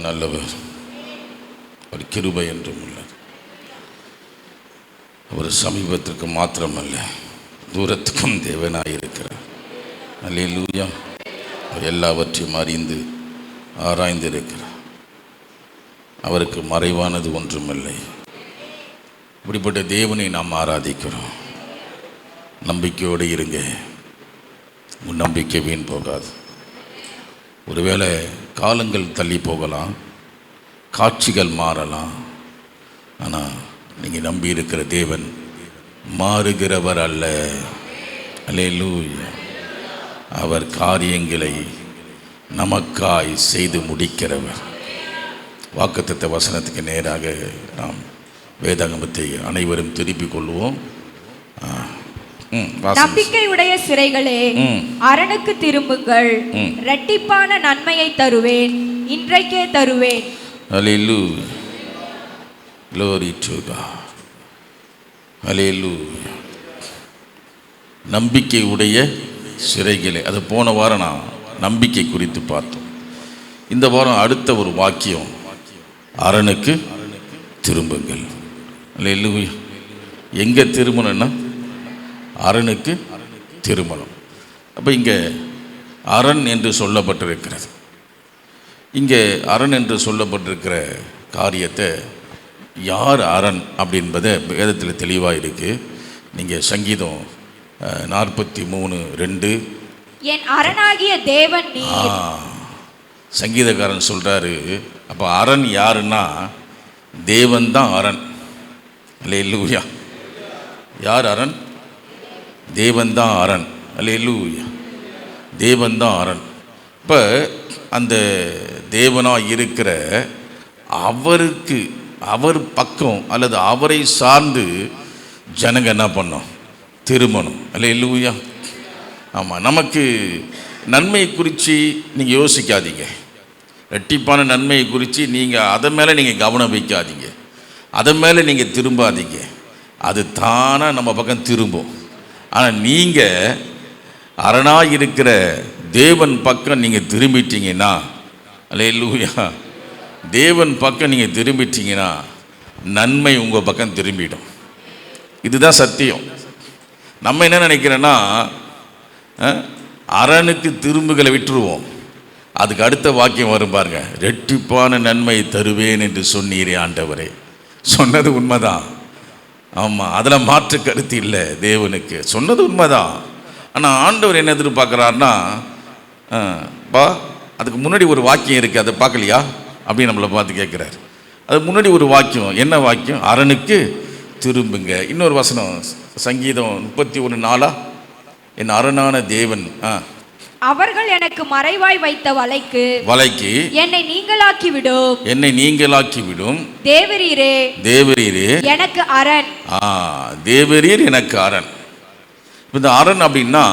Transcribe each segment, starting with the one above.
கர்த்தர் நல்லவர். ஒரு கிருபை என்றும் உள்ளது அவர் சமீபத்திற்கு மாத்திரமல்ல தூரத்துக்கும் தேவனாய் இருக்கிறார் அல்லேலூயா. அவர் எல்லாவற்றையும் அறிந்து ஆராய்ந்து இருக்கிறார் அவருக்கு மறைவானது ஒன்றுமில்லை. இப்படிப்பட்ட தேவனை நாம் ஆராதிக்கிறோம். நம்பிக்கையோடு இருங்க. உன் நம்பிக்கை வீண் போகாது. ஒருவேளை காலங்கள் தள்ளி போகலாம் காட்சிகள் மாறலாம். ஆனால் நீங்கள் நம்பி இருக்கிற தேவன் மாறுகிறவர் அல்ல. அல்லேலூயா அவர் காரியங்களை நமக்காய் செய்து முடிக்கிறவர். வாக்குத்த வசனத்துக்கு நேராக நாம் வேதாகமத்தை அனைவரும் திருப்பிக் கொள்வோம். வாசிங்க. நம்பிக்கையுடைய சிறைகளே. அரணுக்கு திரும்புங்கள் ம். இரட்டிப்பான நன்மையை தருவேன் இன்றைக்கே தருவேன் Hallelujah. Glory to God. Hallelujah. நம்பிக்கை உடைய சிறைகளே அது போன வாரம் நான் நம்பிக்கை குறித்து பார்த்தோம் இந்த வாரம் அடுத்த ஒரு வாக்கியம் அரணுக்கு திரும்புங்கள் Hallelujah. எங்கே திரும்பணும்னா அரணுக்கு திருமணம். அப்போ இங்கே அரண் என்று சொல்லப்பட்டிருக்கிறது. இங்கே அரண் என்று சொல்லப்பட்டிருக்கிற காரியத்தை யார் அரண் அப்படின்பதை வேதத்தில் தெளிவாக இருக்குது நீங்கள் சங்கீதம் நாற்பத்தி மூணு ரெண்டு. என் அரணாகிய தேவன் சங்கீதக்காரன் சொல்கிறாரு அப்போ அரண் யாருன்னா தேவன் தான் அரண். அல்லேலூயா. யார் அரண்? தேவன்தான் அரண். அல்லூயா தேவன் தான் அரண். இப்போ அந்த தேவனாக இருக்கிற அவருக்கு அவர் பக்கம் அல்லது அவரை சார்ந்து ஜனங்க என்ன பண்ணோம்? திருமணம் அல்ல இல்லையா ஆமாம் நமக்கு நன்மை குறித்து நீங்கள் யோசிக்காதீங்க. ரெட்டிப்பான நன்மையை குறித்து நீங்கள் அதை மேலே நீங்கள் கவனம் வைக்காதீங்க. அதை மேலே நீங்கள் திரும்பாதீங்க. அது தானாக நம்ம பக்கம் திரும்பும். ஆனால் நீங்கள் அரணாக இருக்கிற தேவன் பக்கம் நீங்கள் திரும்பிட்டீங்கன்னா அல்லேலூயா தேவன் பக்கம் நீங்கள் திரும்பிட்டீங்கன்னா நன்மை உங்கள் பக்கம் திரும்பிடும். இதுதான் சத்தியம். நம்ம என்ன நினைக்கிறோன்னா அரணுக்கு திரும்புகளை விட்டுருவோம். அதுக்கு அடுத்த வாக்கியம் வரும் பாருங்க ரெட்டிப்பான நன்மை தருவேன் என்று சொன்னீரே ஆண்டவரே. சொன்னது உண்மைதான். ஆமாம் அதில் மாற்று கருத்து இல்லை தேவனுக்கு. சொன்னது உண்மைதான். ஆனால் ஆண்டவர் என்ன எதிர்பார்க்குறாருன்னா பா அதுக்கு முன்னாடி ஒரு வாக்கியம் இருக்குது அதை பார்க்கலையா? அப்படின்னு நம்மளை பார்த்து கேட்குறாரு. அது முன்னாடி ஒரு வாக்கியம் என்ன வாக்கியம்? அரணுக்கு திரும்புங்க. இன்னொரு வசனம் சங்கீதம் முப்பத்தி ஒன்று நாளா என் அரணான தேவன் ஆ. அவர்கள் எனக்கு மறைவாய் வைத்த வலைக்கு வலைக்கு என்னை நீங்களாக்கி விடும் என்னை நீங்களாக்கி விடும் தேவரீரே தேவரீரே. எனக்கு அரண். ஆ தேவரீர் எனக்கு அரண். இந்த அரண் அப்படின்னா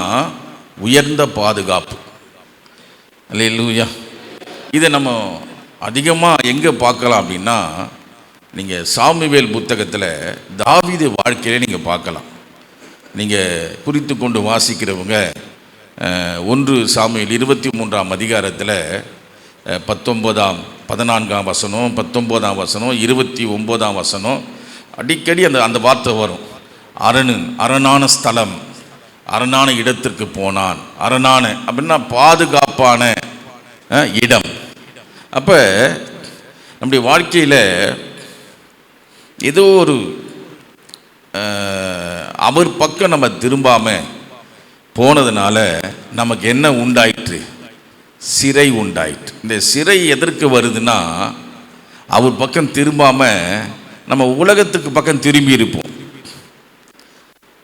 உயர்ந்த பாதுகாப்பு. அல்லேலூயா. இதை நம்ம அதிகமாக எங்கே பார்க்கலாம் அப்படின்னா நீங்கள் சாமுவேல் புத்தகத்தில் தாவீது வாழ்க்கையில நீங்கள் பார்க்கலாம். நீங்கள் குறித்து கொண்டு வாசிக்கிறவங்க ஒன்று சாமியில் இருபத்தி மூன்றாம் அதிகாரத்தில் பத்தொம்போதாம் பத்தொன்பதாம் பதினான்காம் வசனம் பத்தொம்போதாம் வசனம் இருபத்தி ஒம்போதாம் வசனம் அடிக்கடி அந்த அந்த வார்த்தை வரும். அரணு அரணான ஸ்தலம் அரணான இடத்திற்கு போனான். அரணான அப்படின்னா பாதுகாப்பான இடம். அப்போ நம்முடைய வாழ்க்கையில் ஏதோ ஒரு அவர் பக்கம் நம்ம திரும்பாமல் போனதுனால நமக்கு என்ன உண்டாயிற்று? சிறை உண்டாயிற்று. இந்த சிறை எதற்கு வருதுன்னா அவர் பக்கம் திரும்பாமல் நம்ம உலகத்துக்கு பக்கம் திரும்பி இருப்போம்.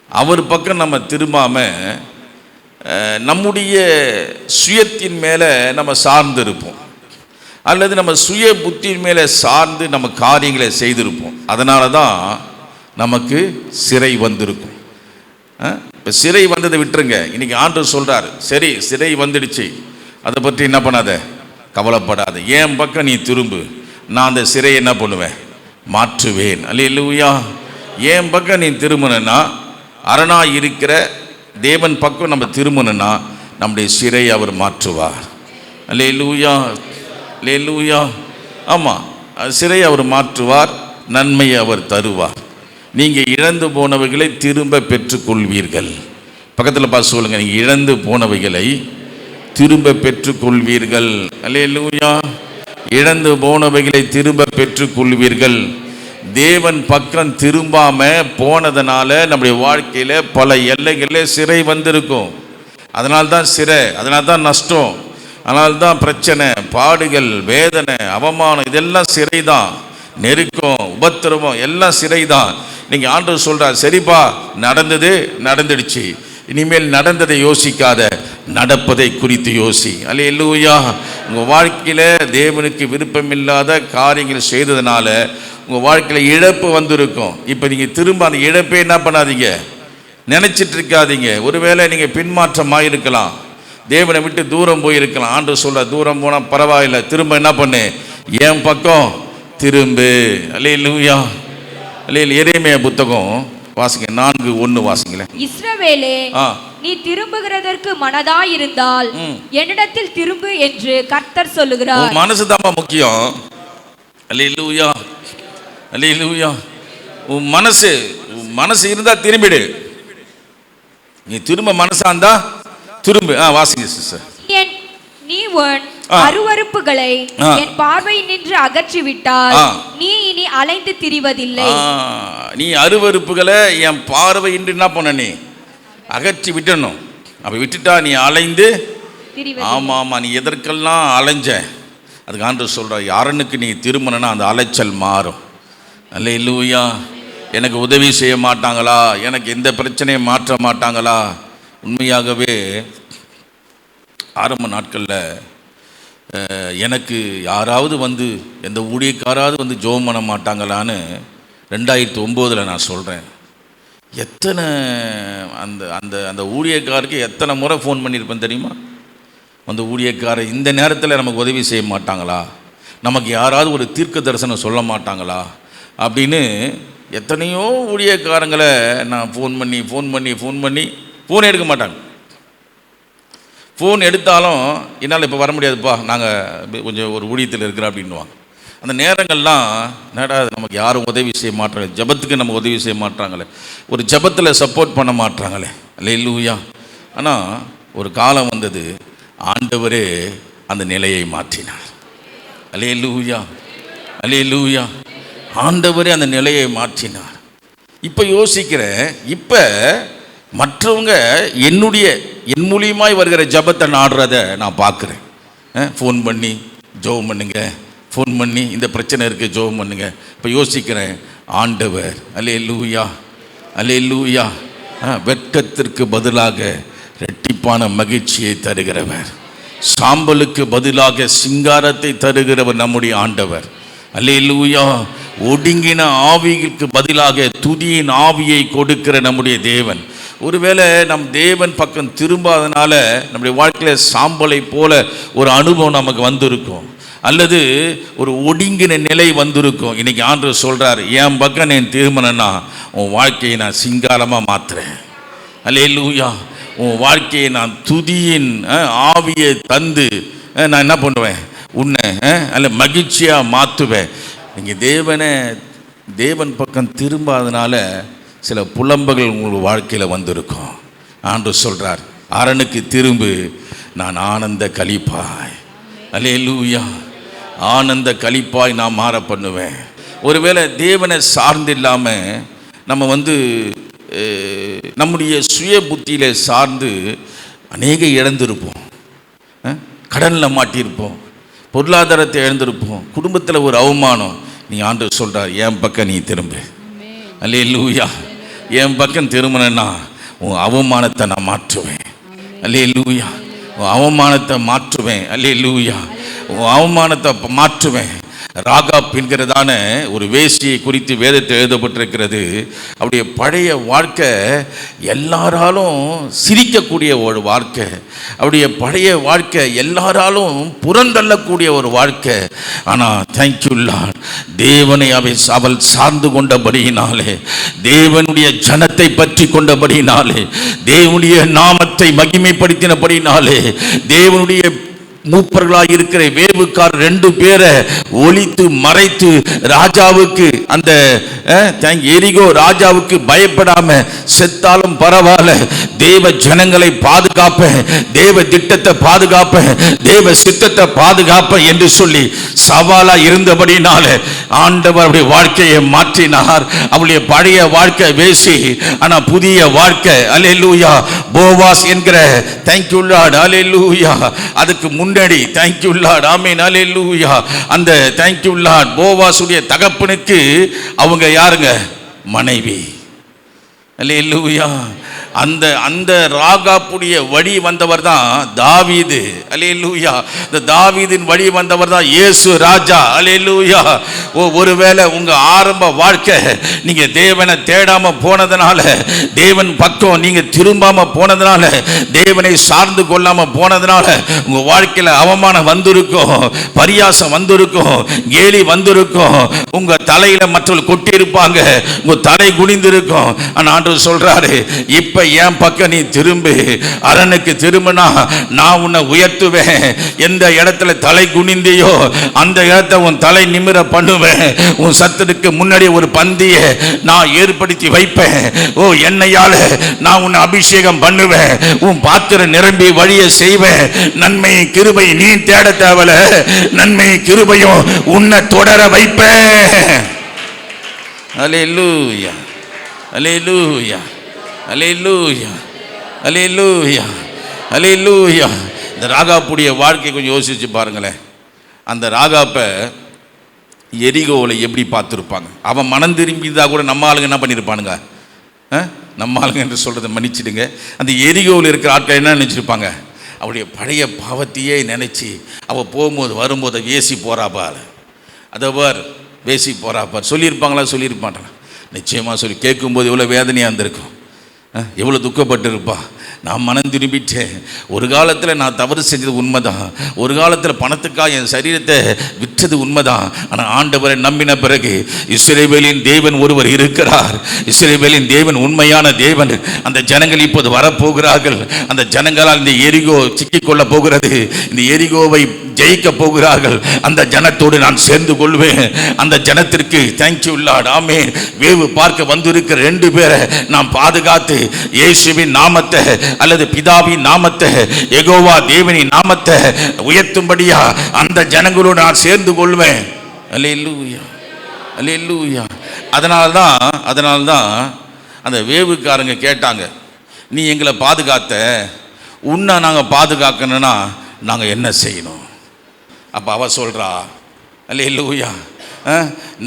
அவர் பக்கம் நம்ம திரும்பாமல் நம்முடைய சுயத்தின் மேலே நம்ம சார்ந்து இருப்போம். அல்லது நம்ம சுய புத்தியின் மேலே சார்ந்து நம்ம காரியங்களை செய்திருப்போம். அதனால தான் நமக்கு சிறை வந்திருக்கும். இப்போ சிறை வந்ததை விட்டுருங்க. இன்றைக்கி ஆண்டு சொல்கிறார் சரி சிறை வந்துடுச்சு. அதை பற்றி என்ன பண்ணாத? கவலைப்படாத. என் பக்கம் நீ திரும்பு. நான் அந்த சிறையை என்ன பண்ணுவேன்? மாற்றுவேன். அல்லேலூயா. என் பக்கம் நீ திரும்பணுன்னா அரணா இருக்கிற தேவன் பக்கம் நம்ம திரும்பணுன்னா நம்முடைய சிறை அவர் மாற்றுவார். லே லூயா ஆமாம் சிறை அவர் மாற்றுவார் நன்மையை அவர் தருவார். நீங்கள் இழந்து போனவைகளை திரும்ப பெற்றுக்கொள்வீர்கள். பக்கத்தில் பார்த்து சொல்லுங்கள் நீங்கள் இழந்து போனவைகளை திரும்ப பெற்றுக்கொள்வீர்கள். அல்லேலூயா. இழந்து போனவைகளை திரும்ப பெற்றுக்கொள்வீர்கள். தேவன் பக்கம் திரும்பாம போனதுனால நம்முடைய வாழ்க்கையில் பல எல்லைகளில் சிறை வந்திருக்கும். அதனால தான் சிறை அதனால தான் நஷ்டம் அதனால தான் பிரச்சனை பாடுகள் வேதனை அவமானம் இதெல்லாம் சிறை தான் நெருக்கம் உபத்திரவம் எல்லாம் சிறை தான் நீங்கள் ஆண்டவர் சொல்கிறார் சரிப்பா நடந்தது நடந்துடுச்சு. இனிமேல் நடந்ததை யோசிக்காத நடப்பதை குறித்து யோசி. அல்ல இல்லையா உங்கள் வாழ்க்கையில் தேவனுக்கு விருப்பமில்லாத காரியங்கள் செய்ததுனால உங்கள் வாழ்க்கையில் இழப்பு வந்திருக்கும். இப்போ நீங்கள் திரும்ப அந்த இழப்பை என்ன பண்ணாதீங்க? நினச்சிட்டு இருக்காதீங்க. ஒருவேளை நீங்கள் பின்மாற்றமாக இருக்கலாம் தேவனை விட்டு தூரம் போயிருக்கலாம். ஆண்டு சொல்ல தூரம் போனால் பரவாயில்ல. திரும்ப என்ன பண்ணு? என் பக்கம் திரும்பு. அல்லே லூயா அல்லே எரேமியா புத்தகம். வாசிங்க. நான்கு ஒன்று வாசிங்களேன். இஸ்ரவேலே நீ திரும்புகிறதற்கு மனதாயிருந்தால் ம். என்னிடத்தில் திரும்பு என்று கர்த்தர் சொல்லுகிறார். மனசு தாம்மா முக்கியம். அல்லே லூயா அல்லே லூயா உன் மனசு மனசு இருந்தால் திரும்பிடு. நீ திரும்ப மனசா இருந்தா திரும்ப. ஆ வாசிங்க சிஸ்டர். என் அருவருப்புகளை ஆ. என் பார்வை நின்று அகற்றிவிட்டால் ஆ. நீ இனி அலைந்து திரிவதில்லை. நீ அருவருப்புகளை என் பார்வையின்றி என்ன பண்ண நீ? அகற்றி விட்டணும். அப்போ விட்டுட்டா நீ அலைந்து ஆமாம் ஆமாம் நீ எதற்கெல்லாம் அலைஞ்ச? அதுக்கு ஆண்டு சொல்கிற யாரனுக்கு நீ திரும்பினா அந்த அலைச்சல் மாறும். அல்ல இல்லையா எனக்கு உதவி செய்ய மாட்டாங்களா? எனக்கு எந்த பிரச்சனையும் மாற்ற மாட்டாங்களா? உண்மையாகவே ஆரம்ப நாட்களில் எனக்கு யாராவது வந்து எந்த ஊழியக்காராவது வந்து ஜோம் பண்ண மாட்டாங்களான்னு ரெண்டாயிரத்தி ஒம்போதில் நான் சொல்கிறேன் எத்தனை அந்த அந்த அந்த ஊழியக்காருக்கு எத்தனை முறை ஃபோன் பண்ணியிருப்பேன் தெரியுமா? அந்த ஊழியக்காரர் இந்த நேரத்தில் நமக்கு உதவி செய்ய மாட்டாங்களா? நமக்கு யாராவது ஒரு தீர்க்க தரிசனம் சொல்ல மாட்டாங்களா? அப்படின்னு எத்தனையோ ஊழியக்காரங்களை நான் ஃபோன் பண்ணி ஃபோன் பண்ணி ஃபோன் பண்ணி ஃபோன் எடுக்க மாட்டாங்க. ஃபோன் எடுத்தாலும் என்னால் இப்போ வர முடியாதுப்பா நாங்கள் கொஞ்சம் ஒரு ஊழியத்தில் இருக்கிறோம் அப்படின்னுவாங்க. அந்த நேரங்கள்லாம் என்னடா நமக்கு யாரும் உதவி செய்ய மாட்டாங்க? ஜபத்துக்கு நம்ம உதவி செய்ய மாட்டாங்களே. ஒரு ஜபத்தில் சப்போர்ட் பண்ண மாட்டாங்களே. அல்ல இல்லையா ஆனால் ஒரு காலம் வந்தது ஆண்டவரே அந்த நிலையை மாற்றினார். அலே லூயா அலே லூயா ஆண்டவரே அந்த நிலையை மாற்றினார். இப்போ யோசிக்கிறேன் இப்போ மற்றவங்க என்னுடைய என் மூலியமாய் வருகிற ஜபத்தை நாடுறத நான் பார்க்குறேன். ஃபோன் பண்ணி ஜோம் பண்ணுங்க. ஃபோன் பண்ணி இந்த பிரச்சனை இருக்குது ஜோம் பண்ணுங்க. இப்போ யோசிக்கிறேன் ஆண்டவர் அலே லூயா அலே லூயா வெட்கத்திற்கு பதிலாக ரெட்டிப்பான மகிழ்ச்சியை தருகிறவர். சாம்பலுக்கு பதிலாக சிங்காரத்தை தருகிறவர் நம்முடைய ஆண்டவர். அல்லேலூயா ஒடுங்கின ஆவிக்கு பதிலாக துதியின் ஆவியை கொடுக்கிற நம்முடைய தேவன். ஒருவேளை நம் தேவன் பக்கம் திரும்பாதனால நம்முடைய வாழ்க்கையில் சாம்பலை போல ஒரு அனுபவம் நமக்கு வந்திருக்கும். அல்லது ஒரு ஒடுங்கின நிலை வந்திருக்கும். இன்னைக்கு ஆண்டு சொல்கிறார் என் பக்கம் என் திருமணன்னா உன் வாழ்க்கையை நான் சிங்காரமாக மாத்துறேன். அல்லேலூயா. உன் வாழ்க்கையை நான் துதியின் ஆவியை தந்து நான் என்ன பண்ணுவேன்? உன்னை அல்ல மகிழ்ச்சியாக மாற்றுவேன் நீங்கள் தேவனை தேவன் பக்கம் திரும்பாதனால சில புலம்புகள் உங்கள் வாழ்க்கையில் வந்திருக்கும். ஆண்டு சொல்கிறார் அரணுக்கு திரும்பு நான் ஆனந்த கழிப்பாய் அல்லேலூயா. ஆனந்த கழிப்பாய் நான் மாற பண்ணுவேன். ஒருவேளை தேவனை சார்ந்து இல்லாமல் நம்ம வந்து நம்முடைய சுய புத்தியில சார்ந்து அநேக இழந்திருப்போம். கடன்ல மாட்டியிருப்போம். பொருளாதாரத்தை இழந்திருப்போம். குடும்பத்தில் ஒரு அவமானம். நீ ஆண்டு சொல்றார் என் பக்கம் நீ திரும்பு. அல்லே லூயா என் பக்கம் திரும்பினா உன் அவமானத்தை நான் மாற்றுவேன். அல்லே லூயா உன் அவமானத்தை மாற்றுவேன். அல்லே லூயா உன் அவமானத்தை மாற்றுவேன். ராகாப் என்கிறதான ஒரு வேசியை குறித்து வேதத்தில் எழுதப்பட்டிருக்கிறது. அவருடைய பழைய வாழ்க்கை எல்லாராலும் சிரிக்கக்கூடிய ஒரு வாழ்க்கை. அவருடைய பழைய வாழ்க்கை எல்லாராலும் புறந்தள்ளக்கூடிய ஒரு வாழ்க்கை. ஆனால் தேங்க்யூல்லா தேவனை அவை அவள் சார்ந்து கொண்டபடியினாலே தேவனுடைய ஜனத்தை பற்றி கொண்டபடியினாலே தேவனுடைய நாமத்தை மகிமைப்படுத்தினபடினாலே தேவனுடைய மூப்பர்களாய் இருக்கிற வேவுக்கார் ரெண்டு பேரை ஒழித்து மறைத்து ராஜாவுக்கு அந்த எரிகோ ராஜாவுக்கு பயப்படாம செத்தாலும் பரவாயில்ல. தேவ ஜனங்களை பாதுகாப்பேன் தேவ திட்டத்தை பாதுகாப்பேன் தேவ சித்தத்தை பாதுகாப்பேன் என்று சொல்லி சவாலா இருந்தபடினால ஆண்டவர் அவருடைய வாழ்க்கையை மாற்றினார். அவருடைய பழைய வாழ்க்கை வேசி ஆனா புதிய வாழ்க்கை. அலேலூயா போவாஸ் என்கிற தேங்க்யூ லார்ட் அலேலூயா அதுக்கு முன்னாடி தேங்க்யூ லார்ட் ஆமீன். அலேலூயா அந்த தேங்க்யூ லார்ட் போவாஸுடைய தகப்பனுக்கு அவங்க யாருங்க? மனைவி. இல்லையா அந்த அந்த ராகாப்புடைய வழி வந்தவர் தான் தாவீது. அலே லூயா இந்த தாவீதின் வழி வந்தவர் தான் இயேசு ராஜா. அலே லூயா ஓ ஒருவேளை உங்கள் ஆரம்ப வாழ்க்கை நீங்கள் தேவனை தேடாமல் போனதுனால தேவன் பக்கம் நீங்கள் திரும்பாமல் போனதுனால தேவனை சார்ந்து கொள்ளாமல் போனதுனால உங்கள் வாழ்க்கையில் அவமானம் வந்திருக்கும் பரியாசம் வந்திருக்கும் கேலி வந்திருக்கும் உங்கள் தலையில் மற்றவர்கள் கொட்டியிருப்பாங்க உங்கள் தலை குனிந்திருக்கும். ஆனால் ஆண்டு சொல்கிறாரு இப்போ என் பக்கம் நீ திரும்பு. அரணுக்கு திரும்பினா நான் உன்னை உயர்த்துவேன். எந்த இடத்துல தலை குனிந்தியோ அந்த இடத்த உன் தலை நிமிர பண்ணுவேன். உன் சத்துருக்கு முன்னாடி ஒரு பந்திய நான் ஏற்படுத்தி வைப்பேன். ஓ என்னையால நான் உன்னை அபிஷேகம் பண்ணுவேன். உன் பாத்திரம் நிரம்பி வழிய செய்வேன். நன்மை கிருபை நீ தேட தேவல. நன்மை கிருபையும் உன்னை தொடர வைப்பேன். லூயா அலைய லூயா அலையிலூயா அலையிலூயா அலையிலூயா இந்த ராகாப்புடைய வாழ்க்கை கொஞ்சம் யோசிச்சு பாருங்களேன். அந்த ராகாப்பை எரிகோவில் எப்படி பார்த்துருப்பாங்க? அவன் மனம் திரும்பிதான் கூட நம்ம ஆளுங்க என்ன பண்ணியிருப்பானுங்க? ஆ? நம்ம ஆளுங்க என்று சொல்கிறத மன்னிச்சிடுங்க. அந்த எரிகோவில் இருக்கிற ஆட்கள் என்ன நினச்சிருப்பாங்க? அவளுடைய பழைய பாவத்தையே நினச்சி அவள் போகும்போது வரும்போது வேசி போகிறாப்பாள் அதை பார் வேசி போகிறாப்பார் சொல்லியிருப்பாங்களா? சொல்லியிருப்பாங்களா நிச்சயமாக சொல்லி கேட்கும்போது எவ்வளோ வேதனையாக இருந்திருக்கும். எவ்வளோ துக்கப்பட்டிருப்பா? நான் மனம் திரும்பிட்டேன். ஒரு காலத்தில் நான் தவறு செஞ்சது உண்மைதான். ஒரு காலத்தில் பணத்துக்காக என் சரீரத்தை விற்றது உண்மைதான். ஆனால் ஆண்டவரை நம்பின பிறகு இஸ்ரேவேலின் தேவன் ஒருவர் இருக்கிறார். இஸ்ரேவேலின் தேவன் உண்மையான தேவன். அந்த ஜனங்கள் இப்போது வரப்போகிறார்கள். அந்த ஜனங்களால் இந்த எரிகோ சிக்கிக்கொள்ள போகிறது. இந்த எரிகோவை ஜெயிக்க போகிறார்கள். அந்த ஜனத்தோடு நான் சேர்ந்து கொள்வேன். அந்த ஜனத்திற்கு தேங்க்யூ லார்ட் ஆமே வேவு பார்க்க வந்திருக்கிற ரெண்டு பேரை நான் பாதுகாத்து இயேசுவின் நாமத்தை அல்லது பிதாவின் நாமத்தை எகோவா தேவனின் நாமத்தை உயர்த்தும்படியா அந்த ஜனங்களோடு நான் சேர்ந்து கொள்வேன். அல்லேலூயா அல்லேலூயா அதனால தான் அதனால்தான் தான் அந்த வேவுக்காரங்க கேட்டாங்க நீ எங்களை பாதுகாத்த. உன்னை நாங்கள் பாதுகாக்கணும்னா நாங்கள் என்ன செய்யணும்? அப்போ அவள் சொல்கிறா அல்ல இல்லையா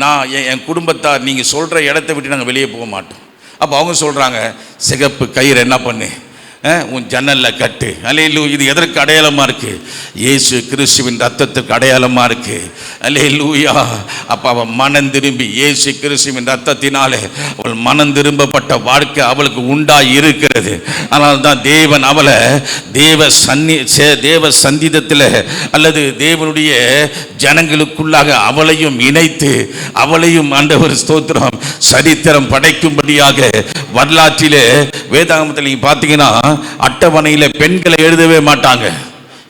நான் என் என் குடும்பத்தார் நீங்கள் சொல்கிற இடத்த விட்டு நாங்கள் வெளியே போக மாட்டோம். அப்போ அவங்க சொல்கிறாங்க சிகப்பு கயிறு என்ன பண்ணு? உன் ஜன்னலில் கட்டு. அலையிலு இது எதற்கு அடையாளமாக இருக்கு? இயேசு கிறிஸ்துவின் ரத்தத்துக்கு அடையாளமாக இருக்கு. அலையிலூயா அப்போ அவன் மனம் திரும்பி இயேசு கிறிஸ்துவின் ரத்தத்தினாலே அவள் மனம் திரும்பப்பட்ட வாழ்க்கை அவளுக்கு உண்டாக இருக்கிறது அதனால தான் தேவன் அவளை தேவ சந்நி சே- தேவ சந்திதத்தில் அல்லது தேவனுடைய ஜனங்களுக்குள்ளாக அவளையும் இணைத்து அவளையும் ஆண்டவர் ஸ்தோத்திரம் சரித்திரம் படைக்கும்படியாக வரலாற்றிலே வேதாகமத்தில் நீங்கள் பார்த்தீங்கன்னா அட்டவணையில் பெண்களை எழுதவே மாட்டாங்க.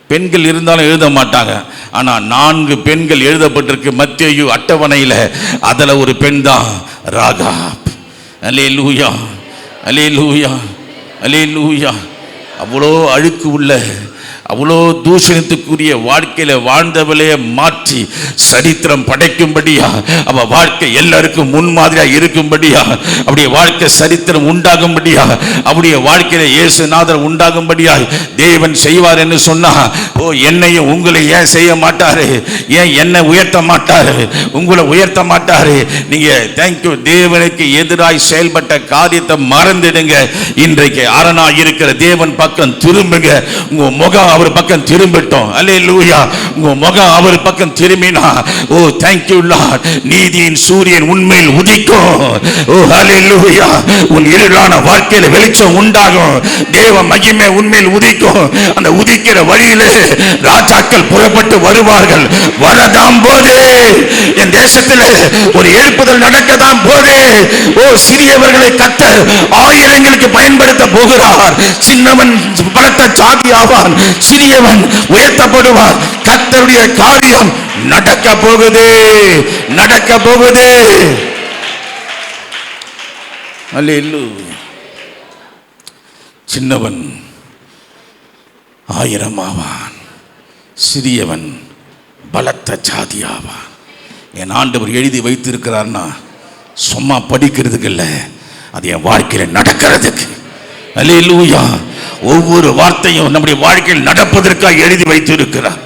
பெண்கள் இருந்தாலும் எழுத மாட்டாங்க. ஆனா நான்கு பெண்கள் எழுதப்பட்டிருக்கு மத்தியு அட்டவணையில். அதுல ஒரு பெண் தான் ராகா. அலே லூயா அலே லூயா அலே லூயா அவ்வளோ அழுக்கு உள்ள அவ்வளோ தூஷணத்துக்குரிய வாழ்க்கையில வாழ்ந்தவளே மாற்றி சரித்திரம் படைக்கும்படியா? அவ வாழ்க்கை எல்லாருக்கும் முன்மாதிரியா இருக்கும்படியா? அவருடைய வாழ்க்கை சரித்திரம் உண்டாகும்படியா? அவருடைய வாழ்க்கையில இயேசுநாதர் உண்டாகும்படியா? தேவன் செய்வார் என்று சொன்னா ஓ என்னையும் உங்களை ஏன் செய்ய மாட்டாரு? ஏன் என்னை உயர்த்த மாட்டாரு? உங்களை உயர்த்த மாட்டாரு? நீங்க தேங்க்யூ தேவனுக்கு எதிராய் செயல்பட்ட காரியத்தை மறந்துடுங்க. இன்றைக்கு அரணா இருக்கிற தேவன் பக்கம் திரும்புங்க. உங்க முகம் அவர் பக்கம் திரும்பட்டும். அல்லே லூயா உங்க முகம் அவர் பக்கம் திரும்பினா ஓ தேங்க்யூ லார்ட் நீதியின் சூரியன் உண்மையில் உதிக்கும். ஓ அல்லே லூயா உன் இருளான வாழ்க்கையில வெளிச்சம் உண்டாகும். தேவ மகிமை உண்மையில் உதிக்கும். அந்த உதிக்கிற வழியிலே ராஜாக்கள் புறப்பட்டு வருவார்கள். வரதாம் போதே என் தேசத்தில் ஒரு எழுப்புதல் நடக்கதான் போதே ஓ சிறியவர்களை கத்த ஆயிரங்களுக்கு பயன்படுத்த போகிறார். சின்னவன் பலத்த சாதி ஆவான். சிறியவன் உயர்த்த மகிமைப்படுவார் கத்தருடைய காரியம் நடக்க போகுது. நடக்க போகுது. அல்லேலூயா. சின்னவன் ஆயிரம் ஆவான். சிறியவன் பலத்த ஜாதி ஆவான். என் ஆண்டவர் எழுதி வைத்திருக்கிறார்னா சும்மா படிக்கிறதுக்கு இல்லை. அது என் வாழ்க்கையில் நடக்கிறதுக்கு. அல்ல அல்லேலூயா. ஒவ்வொரு வார்த்தையும் நம்முடைய வாழ்க்கையில் நடப்பதற்காக எழுதி வைத்திருக்கிறார்.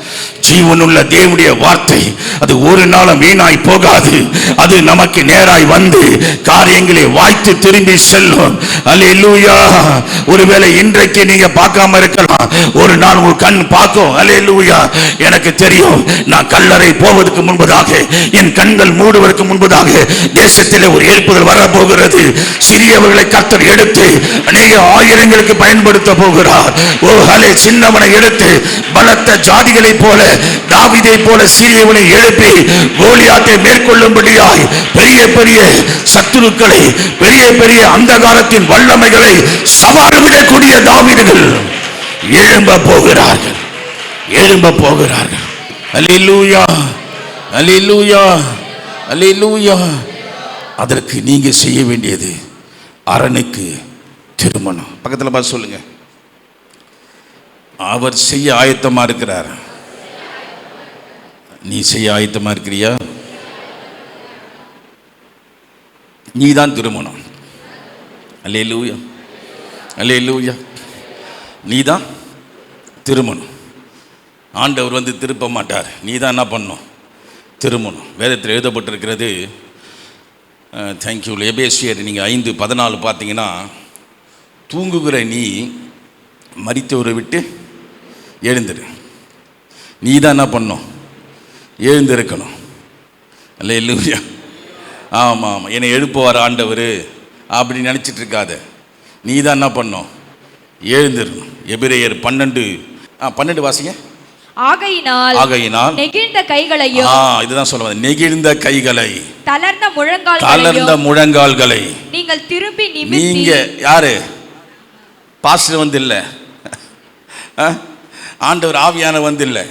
ஜீவனுள்ள தேவனுடைய வார்த்தை அது ஒரு நாளும் வீணாய் போகாது. அது நமக்கு நேராய் வந்து காரியங்களை வாய்த்து திரும்பி செல்லும். அல்லேலூயா. ஒருவேளை இன்றைக்கு நீங்க பார்க்காம இருக்கலாம். ஒரு நாள் உங்க கண் பார்க்கும். அல்லேலூயா. எனக்கு தெரியும் நான் கல்லறை போவதற்கு முன்பதாக என் கண்கள் மூடுவதற்கு முன்பதாக தேசத்தில் ஒரு எழுப்புதல் வரப்போகிறது. சிறியவர்களை கத்தர் எடுத்து அநேக ஆயிரங்களுக்கு பயன்படுத்த போகிறார் ஓ ஹலே சின்னவனை எடுத்து பலத்த ஜாதிகளைப் போல தாவிதை போல சிறியவனை எழுப்பி கோலியாத்தை மேற்கொள்ளும்படியாய் பெரிய பெரிய சத்துருக்களை பெரிய பெரிய அந்தகாரத்தின் வல்லமைகளை சவாரிவிடக்கூடிய தாவிதர்கள் எழும்ப போகிறார்கள். எழும்ப போகிறார்கள். அல்லேலூயா அல்லேலூயா அல்லேலூயா அதற்கு நீங்க செய்ய வேண்டியது அரணுக்கு திருமணம். பக்கத்தில் பார்த்து சொல்லுங்க. அவர் செய்ய ஆயத்தமாக இருக்கிறார். நீ செய்ய ஆயத்தமாக இருக்கிறியா? நீ தான் திருமணம். அல்லே லூயா அல்லே லூயா நீ தான் திருமணம். ஆண்டவர் வந்து திருப்ப மாட்டார். நீ தான் என்ன பண்ணும்? திருமணம். வேதத்தில் எழுதப்பட்டிருக்கிறது தேங்க்யூ எபேசியர் நீங்கள் ஐந்து பதினாலு பார்த்தீங்கன்னா தூங்குகிற நீ மறித்தவரை விட்டு எழுந்திரு. நீ தான் என்ன பண்ணும்? எழுந்திருக்கணும். அல்ல இல்லையா ஆமாம் ஆமாம் என்னை எழுப்புவார் ஆண்டவர் அப்படி நினச்சிட்டு இருக்காத நீ தான் என்ன பண்ணும்? எழுந்திருக்கணும் எபிரேயர் பன்னெண்டு ஆ பன்னெண்டு வாசிங்க. ஆகையினால் ஆகையினால் நெகிழ்ந்த கைகளையும் ஆ இதுதான் சொல்ல. நெகிழ்ந்த கைகளை தளர்ந்த முழங்கால்களை. நீங்கள் திரும்பி நீங்க யாரு? பாஸ்டர் வந்து இல்லை. ஆண்டவர் ஆவியான வந்து இல்லை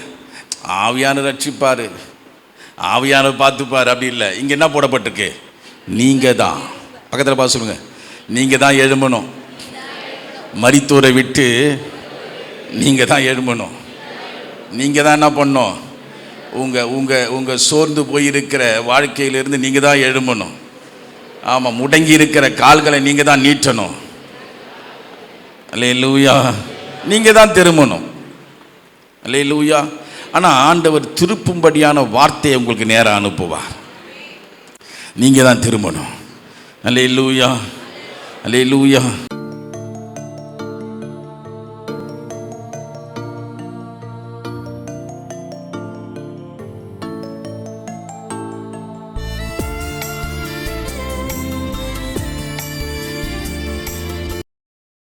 ஆவியான ரட்சிப்பார். ஆவியானவர் பார்த்துப்பார் அப்படி இல்லை. இங்கே என்ன போடப்பட்டிருக்கு? நீங்கள் தான் பக்கத்தில் பார்த்து சொல்லுங்க. நீங்கள் தான் எழும்பணும். மரித்தூரை விட்டு நீங்கள் தான் எழும்பணும். நீங்கள் தான் என்ன பண்ணணும்? உங்கள் உங்கள் உங்கள் சோர்ந்து போயிருக்கிற வாழ்க்கையிலிருந்து நீங்கள் தான் எழும்பணும். ஆமாம் முடங்கி இருக்கிற கால்களை நீங்கள் தான் நீட்டணும். இல்லை லூயா நீங்கள் தான் திரும்பணும். அல்லே லூயா ஆனால் ஆண்டவர் திருப்பும்படியான வார்த்தையை உங்களுக்கு நேராக அனுப்புவார். நீங்கள் தான் திரும்பணும். அல்லே லூயா அல்லே லூயா